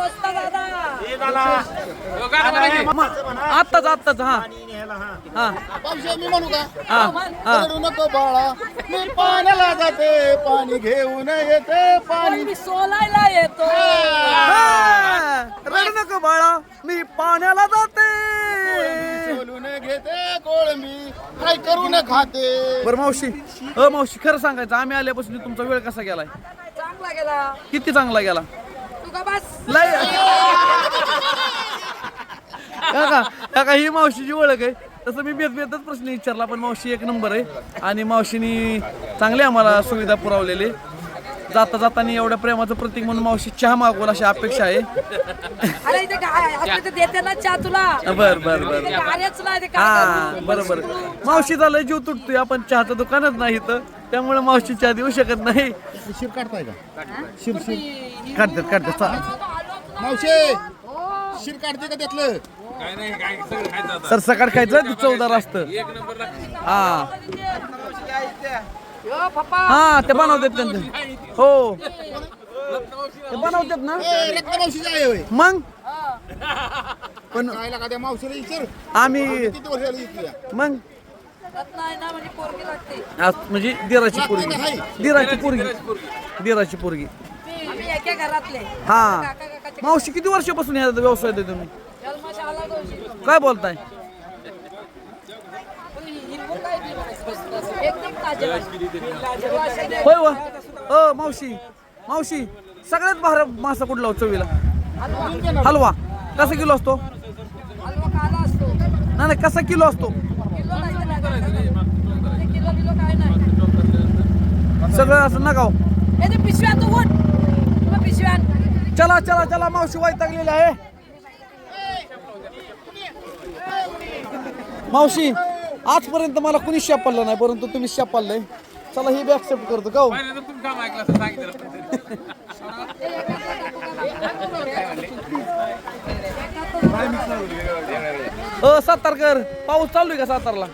स्वस्त दादा. आत्ताच आत्ताच हा. हा. मी म्हणू का? हा हा. रडू नको बाळा. मी पाण्याला जाते पाणी घेऊन येते पाणी. मी सोलायला येतो. हा, रडू नको बाळा. मी पाण्याला जाते. सोलून घेते कोळंबी. काय करून खाते. बरं मावशी. अ मावशी खरं सांगायचं आम्ही आल्यापासून तुमचा वेळ कसा गेलाय? चांगला गेला. किती चांगला गेला? काका काका ही मावशीची ओळख आहे. तसं मी बेत बेतच प्रश्न विचारला पण मावशी एक नंबर आहे. आणि मावशीनी चांगली आम्हाला सुविधा पुरवलेली. जाता जाताना एवढ्या प्रेमाचं प्रतीक म्हणून मावशी चहा मागवल अशी अपेक्षा आहे. अरे इथे काय आता ते देते ना चहा तुला. बर बर बर इथे कार्यच नाही ते काय हा करू? बरोबर. मावशीचा लय जीव तुटतोय आपण चहाचं दुकानच नाही इथं. त्यामुळे मावशी चहा देऊ शकत नाही. शिर काढताय का? शिर शिर काढतात काढतात चा- मावशे! शिर काढते का त्यातलं? सर सकाळ खायचं चवदार असतं हा. हा ते बनवतात त्यांचं हो. ते बनवतात ना. मग? पण मावशीला विचार? आम्ही किती वर्षाला इथली आहे? मग म्हणजे आज म्हणजे दिराची पोरगी. दिराची पोरगी. दिराची पोरगी. आम्ही एका घरातले. हा. काका काकाचे मावशी किती वर्षापासून या व्यवसाय आहे तुम्ही? काय बोलताय हिरवं काय बी एकदम ताजे होय व अ मावशी मावशी सगळ्यात भार मासा कुठला हो चवीला? हलवा. कसा किलो असतो? हलवा असतो नाही नाही कसा किलो असतो? सगळं असं ना हे. हो. पिशव्या पिशव्या चला चला चला मावशी वैतागलेली आहे. मावशी आजपर्यंत मला कुणी शापाललं नाही परंतु तुम्ही शापाललंय चला ही बी ऍक्सेप्ट करतो का हो? अ सातारकर पाऊस चालू आहे का सातारला?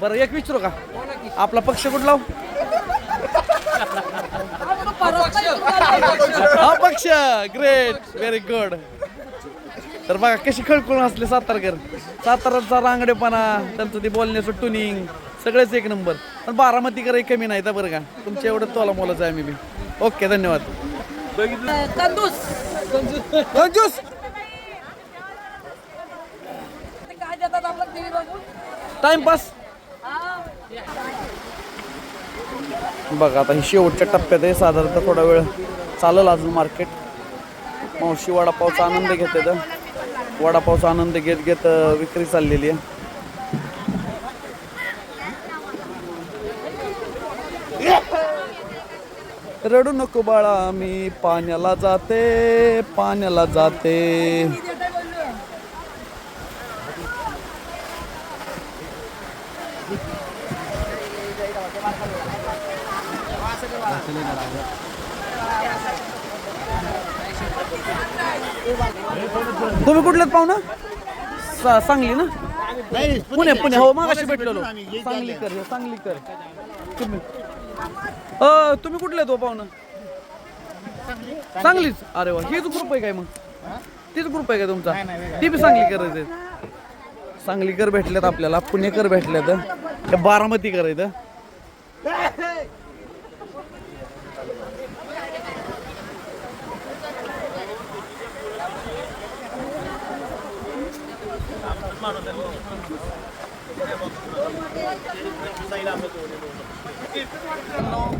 बरं एक विचारू का? आपला पक्ष कुठला हो? हा पक्ष. ग्रेट व्हेरी गुड तर बघा कशी खळखळून असले सातारकर. साताराचा रांगडेपणा त्यांचं ते बोलण्याचं टुनिंग सगळेच एक नंबर पण बारामतीकर कमी नाही तर बरं का. तुमच्या एवढं तोला मोलाचं आहे मी बी. ओके धन्यवाद. कंजूस. टाइमपास. बघा आता ही शेवटच्या टप्प्यात आहे. साधारणतः थोडा वेळ चालेल अजून मार्केट मावशी वडापावचा आनंद घेत आहेत वडापावचा आनंद घेत घेत विक्री चाललेली आहे. रडू नको बाळा मी पाण्याला जाते पाण्याला जाते. तुम्ही कुठल्यात पाहुणा? सा- सांगली ना? पुणे पुणे. हो मागाशी भेटलेलो. सांगली कर सांगली कर तुम्ही? अ, तुम्ही कुठले तो पाहुणं? सांगलीच. अरे वा हीच ग्रुप आहे काय मग? तीच ग्रुप आहे का तुमचा? ती बी सांगली करायचं सांगलीकर भेटल्यात आपल्याला पुणेकर भेटल्यात हे बारामती करायचं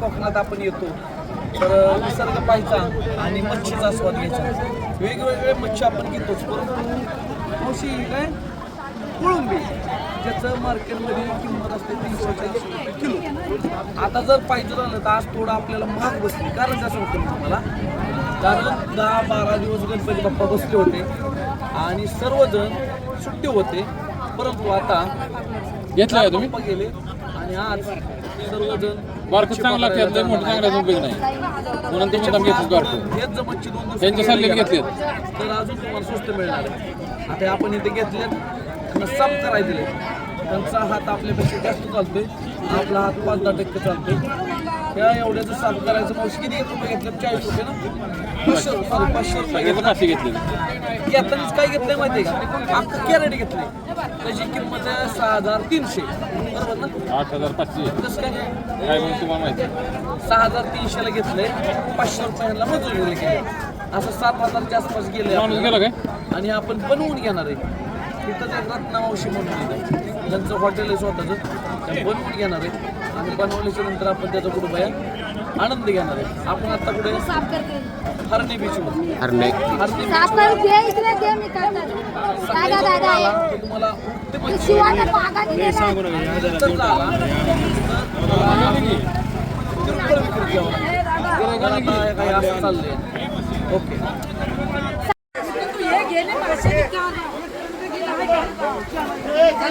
कोकणात आपण येतो. तर निसर्ग पाहायचा आणि मच्छीचा आस्वाद घ्यायचा. वेगवेगळे मच्छी आपण घेतोच परंतु मावशी काय? कोळंबी ज्याचं मार्केटमध्ये किंमत असते तीनशे चाळीस रुपये किलो. आता जर पाहिजे झालं तर आज थोडं आपल्याला महाग बसली. कारण कसं होतं तुम्हाला कारण दहा बारा दिवस गणपती बाप्पा बसले होते. आणि सर्वजण सुट्टी होते. परंतु आता घेतलाय का तुम्ही? गेले आणि आज सर्वजण बारकं चांगलं लय मोठं चांगल्याचा उपयोग नाही. म्हणून तुम्ही दम घेतलं हेच मच्छी दोन सल्ल्याने घेतलेत. तर अजून तुम्हाला स्वस्त मिळणार आहे. आता आपण इथे घेतले त्यांना साफ करायला दिले. त्यांचा हात आपल्यापेक्षा जास्त चालतोय. आपला हात पाच दहा टक्के चालतो त्या एवढ्याचं साफ करायचं. मावशी किती रुपये घेतलं चाळीस रुपये ना? पाचशे रुपये पाचशे रुपये. पाचशे घेतले घेतानाच काय घेतलंय माहितीये का? अख्खं कॅरेट घेतलंय. त्याची किंमत आहे सहा हजार तीनशे. बरोबर ना? आठ हजार पाचशे. कसं काय काय म्हणून तुम्हाला माहिती? आहे? सहा हजार तीनशेला घेतलंय. पाचशे रुपयाला मजुरी दिली गेली असं सात हजारच्या आसपास गेले गेला काय? आणि आपण बनवून घेणार आहे. तिथं एक रत्नामावशी म्हणून त्यांचं हॉटेल आहे स्वतःचं. ते बनवून घेणार आहे? आणि बनवल्याच्या नंतर आपण त्याचा कुठं बाया आनंद घेणार आहे. आपण आता कुठे साफ करते. हरणे बीचवर हरणे. हरणे साफ करून दे इकडे दे मी करतो दादा दादा आहे. तुम्हाला ते किरकोळ विक्री असं चाललंय ओके. हे